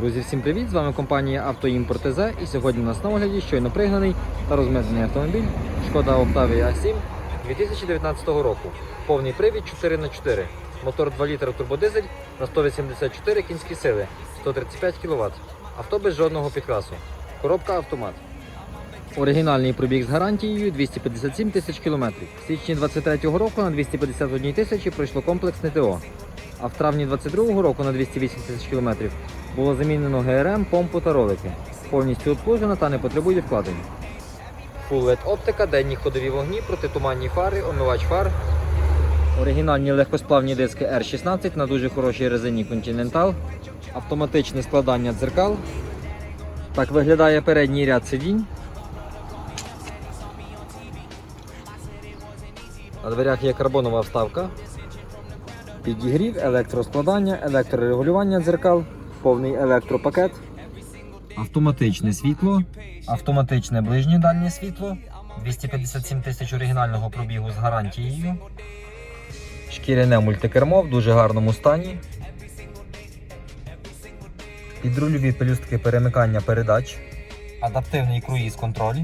Друзі, всім привіт! З вами компанія Автоімпорт ТЗ і сьогодні у нас на огляді щойно пригнаний та розмитнений автомобіль Шкода Octavia A7 2019 року. Повний привід 4х4. Мотор 2 літра турбодизель на 184 кінські сили, 135 кВт. Авто без жодного підкрасу. Коробка автомат. Оригінальний пробіг з гарантією 257 тисяч кілометрів. В січні 23-го року на 251 тисячі пройшло комплексне ТО. А в травні 22-го року на 208 тисяч кілометрів було замінено ГРМ, помпу та ролики. Повністю обслужена та не потребує вкладень. Full LED оптика, денні ходові вогні, протитуманні фари, омивач фар. Оригінальні легкосплавні диски R16 на дуже хорошій резині Continental. Автоматичне складання дзеркал. Так виглядає передній ряд сидінь. На дверях є карбонова вставка. Підігрів, електроскладання, електрорегулювання дзеркал, повний електропакет, автоматичне світло, автоматичне ближнє дальнє світло, 257 тисяч оригінального пробігу з гарантією, шкіряне мультикермо в дуже гарному стані, підрульові пелюстки перемикання передач, адаптивний круїз-контроль,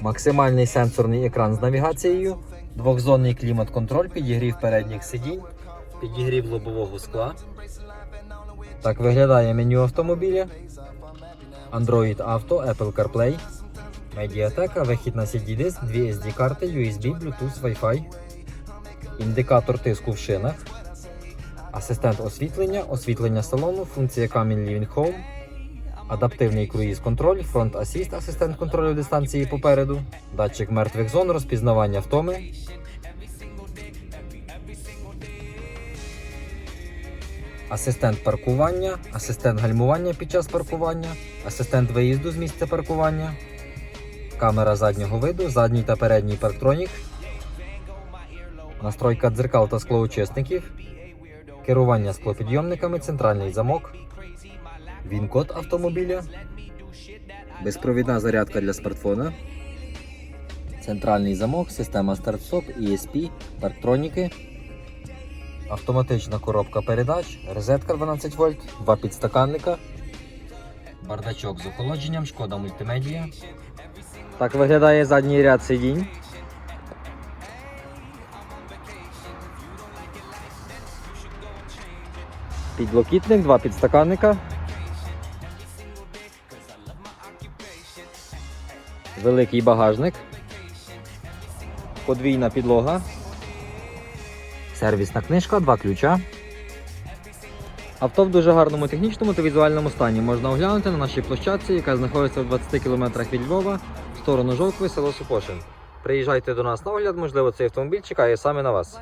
максимальний сенсорний екран з навігацією, двохзонний клімат-контроль, підігрів передніх сидінь, підігрів лобового скла. Так виглядає меню автомобіля. Android Auto, Apple CarPlay, медіатека, вихід на CD-диск, дві SD-карти, USB, Bluetooth, Wi-Fi, індикатор тиску в шинах, асистент освітлення, освітлення салону, функція Camin Living Home, адаптивний круїз-контроль, фронт асіст, асистент контролю дистанції попереду, датчик мертвих зон, розпізнавання втоми, асистент паркування, асистент гальмування під час паркування, асистент виїзду з місця паркування, камера заднього виду, задній та передній парктронік, настройка дзеркал та склоочисників, керування склопідйомниками, центральний замок, він-код автомобіля, безпровідна зарядка для смартфона, центральний замок, система старт-стоп, ESP, парктроніки. Автоматична коробка передач, розетка 12 вольт, два підстаканника, бардачок з охолодженням, шкода мультимедія. Так виглядає задній ряд сидінь. Підлокітник, два підстаканника. Великий багажник. Подвійна підлога. Сервісна книжка, два ключа. Авто в дуже гарному технічному та візуальному стані можна оглянути на нашій площадці, яка знаходиться в 20 км від Львова, в сторону Жовтви, село Супошин. Приїжджайте до нас на огляд, можливо, цей автомобіль чекає саме на вас.